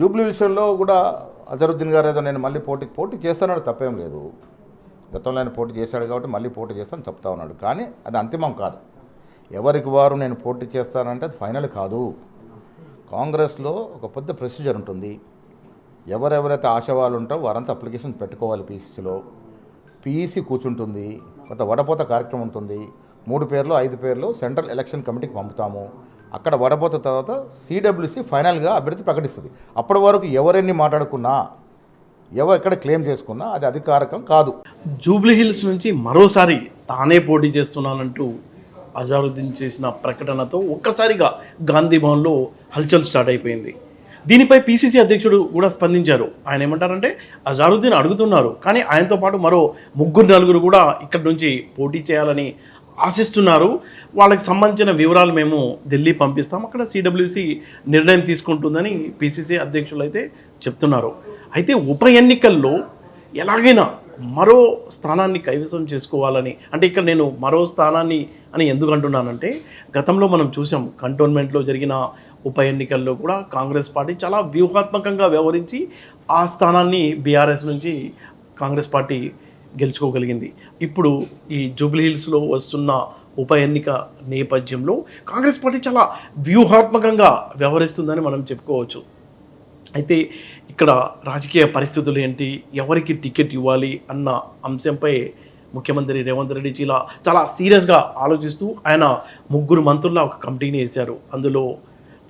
Jubilee విషయంలో కూడా అజరుద్దీన్ గారు ఏదో నేను మళ్ళీ పోటీ పోటీ చేస్తానని తప్పేం లేదు. గతంలో ఆయన పోటీ చేశాడు కాబట్టి మళ్ళీ పోటీ చేస్తాను చెప్తా ఉన్నాడు. కానీ అది అంతిమం కాదు. ఎవరికి వారు నేను పోటీ చేస్తానంటే అది ఫైనల్ కాదు. కాంగ్రెస్లో ఒక పెద్ద ప్రొసీజర్ ఉంటుంది. ఎవరెవరైతే ఆశవాళ్ళు ఉంటారో వారంతా అప్లికేషన్ పెట్టుకోవాలి పీసీసీలో. పీఈసీ కూర్చుంటుంది. కొంత వడపోత కార్యక్రమం ఉంటుంది. మూడు పేర్లు ఐదు పేర్లు సెంట్రల్ ఎలక్షన్ కమిటీకి పంపుతాము. అక్కడ వడపోత తర్వాత సిడబ్ల్యూసి ఫైనల్గా అభ్యర్థి ప్రకటిస్తుంది. అప్పటి వరకు ఎవరెన్ని మాట్లాడుకున్నా ఎవరు ఎక్కడ క్లెయిమ్ చేసుకున్నా అది అధికారికం కాదు. జూబ్లీ హిల్స్ నుంచి మరోసారి తానే పోటీ చేస్తున్నానంటూ అజారుద్దీన్ చేసిన ప్రకటనతో ఒక్కసారిగా గాంధీ భవన్లో హల్చల్ స్టార్ట్ అయిపోయింది. దీనిపై పిసిసి అధ్యక్షుడు కూడా స్పందించారు. ఆయన ఏమంటారంటే అజారుద్దీన్ అడుగుతున్నారు కానీ ఆయనతో పాటు మరో ముగ్గురు నలుగురు కూడా ఇక్కడి నుంచి పోటీ చేయాలని ఆశిస్తున్నారు. వాళ్ళకి సంబంధించిన వివరాలు మేము ఢిల్లీ పంపిస్తాం. అక్కడ సిడబ్ల్యూసి నిర్ణయం తీసుకుంటుందని పిసిసి అధ్యక్షులు అయితే చెప్తున్నారు. అయితే ఉప ఎన్నికల్లో ఎలాగైనా మరో స్థానాన్ని కైవసం చేసుకోవాలని అంటే ఇక్కడ నేను మరో స్థానాన్ని అని ఎందుకు అంటున్నానంటే గతంలో మనం చూసాం కంటోన్మెంట్లో జరిగిన ఉప ఎన్నికల్లో కూడా కాంగ్రెస్ పార్టీ చాలా వ్యూహాత్మకంగా వ్యవహరించి ఆ స్థానాన్ని బీఆర్ఎస్ నుంచి కాంగ్రెస్ పార్టీ గెలుచుకోగలిగింది. ఇప్పుడు ఈ జూబ్లీహిల్స్లో వస్తున్న ఉప ఎన్నిక నేపథ్యంలో కాంగ్రెస్ పార్టీ చాలా వ్యూహాత్మకంగా వ్యవహరిస్తుందని మనం చెప్పుకోవచ్చు. అయితే ఇక్కడ రాజకీయ పరిస్థితులు ఏంటి? ఎవరికి టికెట్ ఇవ్వాలి అన్న అంశంపై ముఖ్యమంత్రి రేవంత్ రెడ్డి చాలా చాలా సీరియస్గా ఆలోచిస్తూ ఆయన ముగ్గురు మంత్రుల ఒక కమిటీని వేశారు. అందులో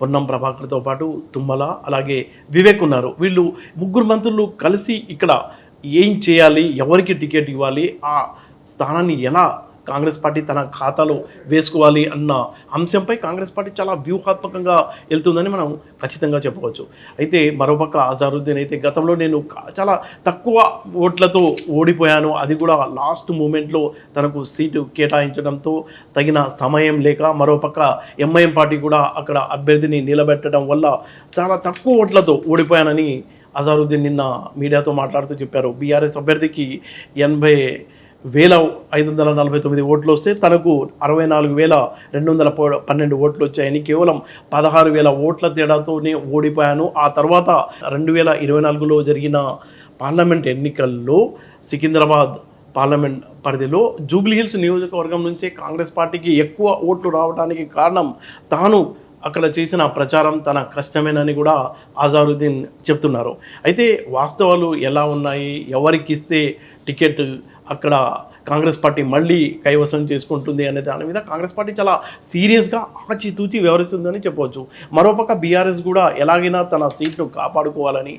పొన్నం ప్రభాకర్తో పాటు తుమ్మల అలాగే వివేక్ ఉన్నారు. వీళ్ళు ముగ్గురు మంత్రులు కలిసి ఇక్కడ ఏం చేయాలి? ఎవరికి టికెట్ ఇవ్వాలి? ఆ స్థానాన్ని ఎలా కాంగ్రెస్ పార్టీ తన ఖాతాలో వేసుకోవాలి అన్న అంశంపై కాంగ్రెస్ పార్టీ చాలా వ్యూహాత్మకంగా వెళ్తుందని మనం ఖచ్చితంగా చెప్పవచ్చు అయితే మరోపక్క అజారుద్దీన్ అయితే గతంలో నేను చాలా తక్కువ ఓట్లతో ఓడిపోయాను. అది కూడా లాస్ట్ మూమెంట్లో తనకు సీటు కేటాయించడంతో తగిన సమయం లేక మరోపక్క ఎంఐఎం పార్టీ కూడా అక్కడ అభ్యర్థిని నిలబెట్టడం వల్ల చాలా తక్కువ ఓట్లతో ఓడిపోయానని అజారుద్దీన్ నిన్న మీడియాతో మాట్లాడుతూ చెప్పారు బీఆర్ఎస్ అభ్యర్థికి ఎనభై వేల ఐదు వందల నలభై తొమ్మిది ఓట్లు వస్తే తనకు అరవై నాలుగు వేల రెండు వందల పన్నెండు ఓట్లు వచ్చాయని కేవలం పదహారు వేల ఓట్ల తేడాతోనే ఓడిపోయాను. ఆ తర్వాత రెండు వేల ఇరవై నాలుగులో జరిగిన పార్లమెంట్ ఎన్నికల్లో సికింద్రాబాద్ పార్లమెంట్ పరిధిలో జూబ్లీహిల్స్ నియోజకవర్గం నుంచే కాంగ్రెస్ పార్టీకి ఎక్కువ ఓట్లు రావడానికి కారణం తాను అక్కడ చేసిన ప్రచారం తన కష్టమేనని కూడా అజారుద్దీన్ చెప్తున్నారు. అయితే వాస్తవాలు ఎలా ఉన్నాయి? ఎవరికి ఇస్తే టికెట్ అక్కడ కాంగ్రెస్ పార్టీ మళ్ళీ కైవసం చేసుకుంటుంది అనే దాని మీద కాంగ్రెస్ పార్టీ చాలా సీరియస్గా ఆచితూచి వ్యవహరిస్తుందని చెప్పవచ్చు. మరోపక్క బీఆర్ఎస్ కూడా ఎలాగైనా తన సీట్ను కాపాడుకోవాలని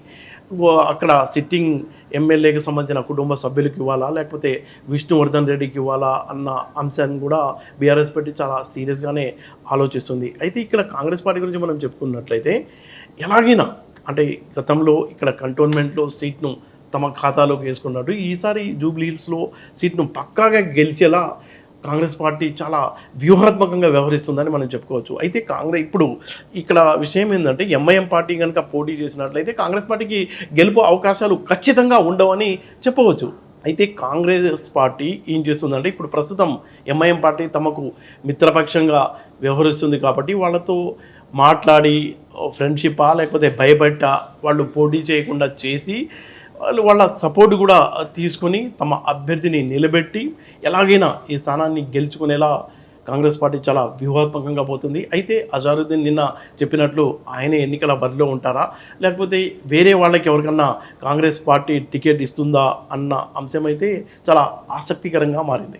అక్కడ సిట్టింగ్ ఎమ్మెల్యేకి సంబంధించిన కుటుంబ సభ్యులకు ఇవ్వాలా లేకపోతే విష్ణువర్ధన్ రెడ్డికి ఇవ్వాలా అన్న అంశాన్ని కూడా బీఆర్ఎస్ పార్టీ చాలా సీరియస్గానే ఆలోచిస్తుంది. అయితే ఇక్కడ కాంగ్రెస్ పార్టీ గురించి మనం చెప్పుకున్నట్లయితే ఎలాగైనా అంటే గతంలో ఇక్కడ కంటోన్మెంట్లో సీట్ను తమ ఖాతాలోకి వేసుకున్నట్టు ఈసారి జూబ్లీ హిల్స్లో సీట్ను పక్కాగా గెలిచేలా కాంగ్రెస్ పార్టీ చాలా వ్యూహాత్మకంగా వ్యవహరిస్తుందని మనం చెప్పుకోవచ్చు. అయితే కాంగ్రెస్ ఇప్పుడు ఇక్కడ విషయం ఏంటంటే ఎంఐఎం పార్టీ కనుక పోటీ చేసినట్లయితే కాంగ్రెస్ పార్టీకి గెలుపు అవకాశాలు ఖచ్చితంగా ఉండవని చెప్పవచ్చు. అయితే కాంగ్రెస్ పార్టీ ఏం చేస్తుందంటే ఇప్పుడు ప్రస్తుతం ఎంఐఎం పార్టీ తమకు మిత్రపక్షంగా వ్యవహరిస్తుంది కాబట్టి వాళ్ళతో మాట్లాడి ఫ్రెండ్షిప్పా లేకపోతే భయపెట్ట వాళ్ళు పోటీ చేయకుండా చేసి వాళ్ళు వాళ్ళ సపోర్ట్ కూడా తీసుకొని తమ అభ్యర్థిని నిలబెట్టి ఎలాగైనా ఈ స్థానాన్ని గెలుచుకునేలా కాంగ్రెస్ పార్టీ చాలా వ్యూహాత్మకంగా పోతుంది. అయితే అజారుద్దీన్ నిన్న చెప్పినట్లు ఆయనే ఎన్నికల బరిలో ఉంటారా? లేకపోతే వేరే వాళ్ళకి ఎవరికన్నా కాంగ్రెస్ పార్టీ టికెట్ ఇస్తుందా అన్న అంశం అయితే చాలా ఆసక్తికరంగా మారింది.